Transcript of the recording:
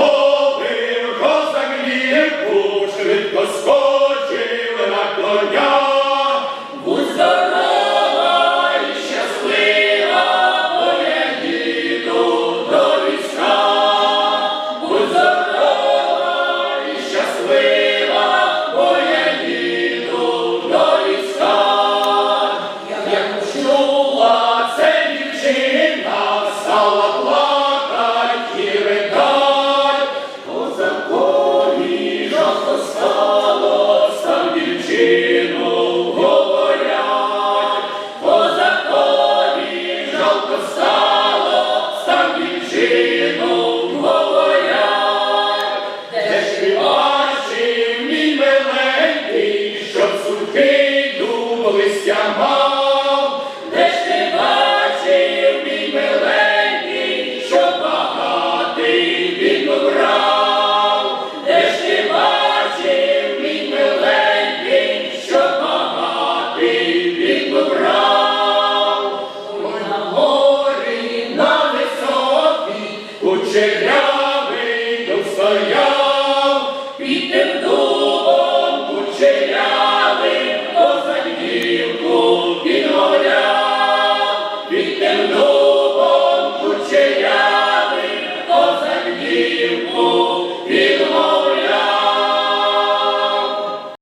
Підмовив козак лівку, швидко скочив Кучерявий до стояв.